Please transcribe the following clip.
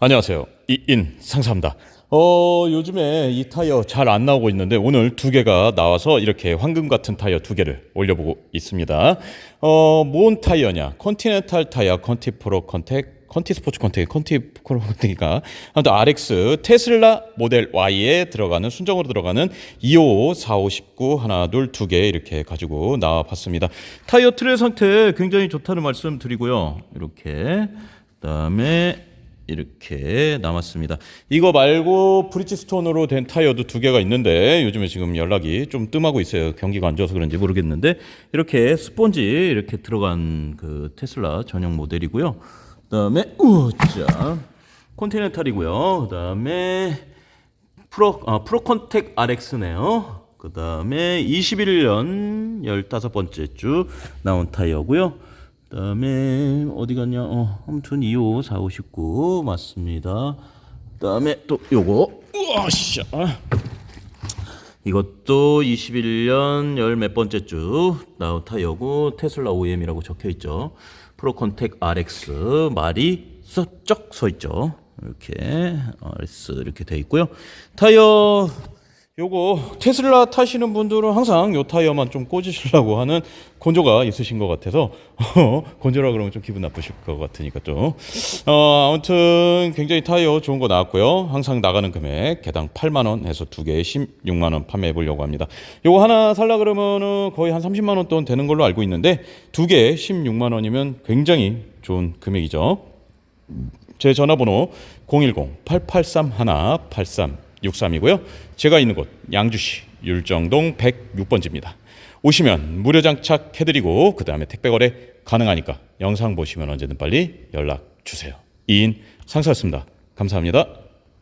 안녕하세요. 이인 상사입니다. 어, 요즘에 이 타이어 잘 안 나오고 있는데 오늘 두 개가 나와서 이렇게 황금 같은 타이어 두 개를 올려보고 있습니다. 어, 뭔 타이어냐? 컨티넨탈 타이어, 컨티 프로 컨택, 컨티 스포츠 컨택, 컨티 프로 컨택이가 아무튼 RX 테슬라 모델 Y에 들어가는 순정으로 들어가는 255, 4519 하나 둘 두 개 이렇게 가지고 나와 봤습니다. 타이어 틀의 상태 굉장히 좋다는 말씀 드리고요. 이렇게 그다음에 이렇게 남았습니다. 이거 말고 브리지스톤으로 된 타이어도 두 개가 있는데 요즘에 지금 연락이 좀 뜸하고 있어요. 경기가 안 좋아서 그런지 모르겠는데 이렇게 스펀지 이렇게 들어간 그 테슬라 전용 모델이고요. 그다음에 우자 콘티넨탈이고요. 그다음에 프로 아, 프로컨택 RX네요. 그다음에 21년 15번째 주 나온 타이어고요. 그 다음에 어디 갔냐? 어, 아무튼 25, 4, 5, 19 맞습니다. 그 다음에 또 요거 우와씨. 이것도 21년 열 몇 번째 주 나온 타이어고 테슬라 OEM이라고 적혀 있죠. 프로컨택 RX 말이 쩍서 있죠. 이렇게 RX 이렇게 돼 있고요. 타이어 요거 테슬라 타시는 분들은 항상 요 타이어만 좀 꽂으시려고 하는 건조가 있으신 것 같아서 건조라 그러면 좀 기분 나쁘실 것 같으니까 좀 어, 아무튼 굉장히 타이어 좋은 거 나왔고요. 항상 나가는 금액 개당 8만 원에서 두 개에 16만 원 판매해 보려고 합니다. 요거 하나 살라 그러면은 거의 한 30만 원 돈 되는 걸로 알고 있는데 두 개에 16만 원이면 굉장히 좋은 금액이죠. 제 전화번호 010-8831-8363이고요. 제가 있는 곳 양주시 율정동 106번지입니다. 오시면 무료 장착 해드리고 그 다음에 택배 거래 가능하니까 영상 보시면 언제든 빨리 연락 주세요. 이인 상사였습니다. 감사합니다.